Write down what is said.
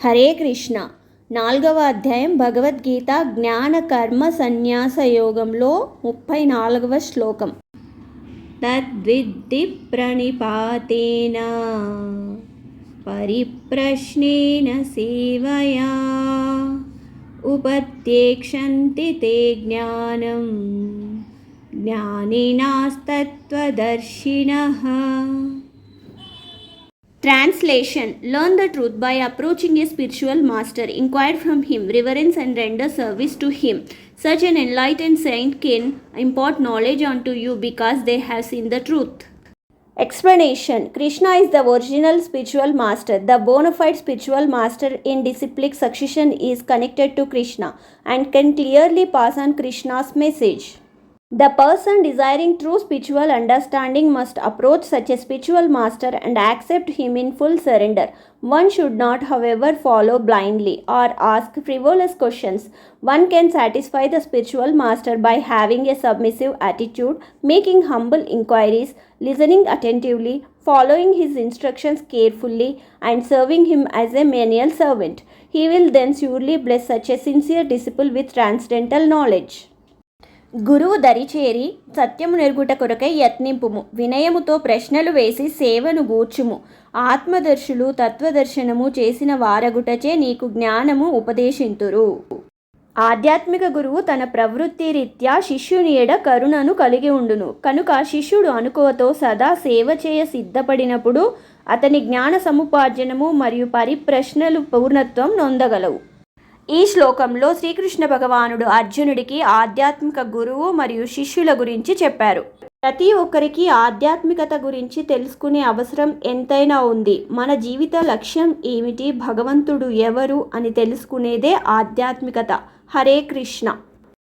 హరే కృష్ణ. నాలుగవ అధ్యాయం భగవద్గీత జ్ఞాన కర్మ సన్యాస యోగంలో ముప్పై నాలుగవ శ్లోకం. తద్విద్ధి ప్రణిపాతేన పరిప్రశ్నేన సేవయా ఉపత్యేక్షంతి తే జ్ఞానం జ్ఞానినాస్తత్వదర్శినః Translation Learn the truth by approaching a spiritual master, inquire from him, reverence and render service to him. Such an enlightened saint can impart knowledge unto you because they have seen the truth. Explanation Krishna is the original spiritual master. The bona fide spiritual master in disciplic succession is connected to Krishna and can clearly pass on Krishna's message. The person desiring true spiritual understanding must approach such a spiritual master and accept him in full surrender. One should not, however, follow blindly or ask frivolous questions. One can satisfy the spiritual master by having a submissive attitude, making humble inquiries, listening attentively, following his instructions carefully, and serving him as a menial servant. He will then surely bless such a sincere disciple with transcendental knowledge. గురువు దరిచేరి సత్యము నెరుగుట కొరకై యత్నింపుము. వినయముతో ప్రశ్నలు వేసి సేవను గూర్చుము. ఆత్మదర్శులు తత్వదర్శనము చేసిన వారగుటచే నీకు జ్ఞానము ఉపదేశింతురు. ఆధ్యాత్మిక గురువు తన ప్రవృత్తి రీత్యా శిష్యుని ఎడ కరుణను కలిగి ఉండును. కనుక శిష్యుడు అనుకోతో సదా సేవ చేయ సిద్ధపడినప్పుడు అతని జ్ఞాన సముపార్జనము మరియు పరిప్రశ్నలు పూర్ణత్వం నొందగలవు. ఈ శ్లోకంలో శ్రీకృష్ణ భగవానుడు అర్జునుడికి ఆధ్యాత్మిక గురువు మరియు శిష్యుల గురించి చెప్పారు. ప్రతి ఒక్కరికి ఆధ్యాత్మికత గురించి తెలుసుకునే అవసరం ఎంతైనా ఉంది. మన జీవిత లక్ష్యం ఏమిటి? భగవంతుడు ఎవరు? అని తెలుసుకునేదే ఆధ్యాత్మికత. హరే కృష్ణ.